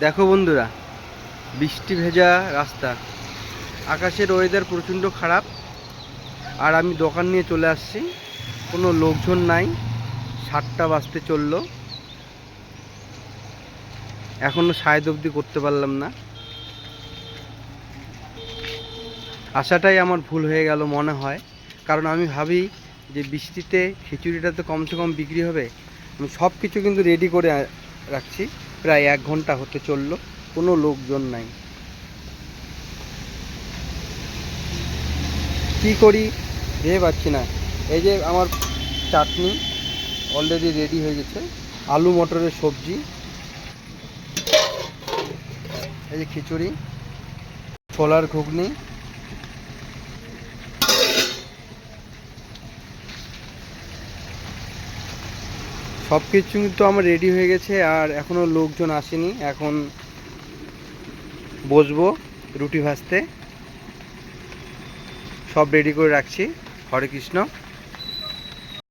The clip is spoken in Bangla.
দেখো বন্ধুরা, বৃষ্টি ভেজা রাস্তা। আকাশের ওয়েদার প্রচণ্ড খারাপ। আর আমি দোকান নিয়ে চলে আসছি। কোনো লোকজন নাই। সাতটা বাজতে চলল। এখনও সায়দ অবধি করতে পারলাম না। আশাটাই আমার ভুল হয়ে গেল মনে হয়। কারণ আমি ভাবি যে বৃষ্টিতে খিচুড়িটা তো কমসে কম বিক্রি হবে। আমি সব কিছু কিন্তু রেডি করে রাখছি। প্রায় এক ঘণ্টা হতে চলল, কোনো লোকজন নাই। কি করি ভেবে পাচ্ছি না। এই যে আমার চাটনি অলরেডি রেডি হয়ে গেছে, আলু মটরের সবজি, এই যে খিচুড়ি, ছোলার ঘুগনি সব কিছু তো আমার রেডি হয়ে গেছে আর এখনও লোকজন আসেনি। এখন বসবো রুটি ভাজতে। সব রেডি করে রাখছি। হরে কৃষ্ণ।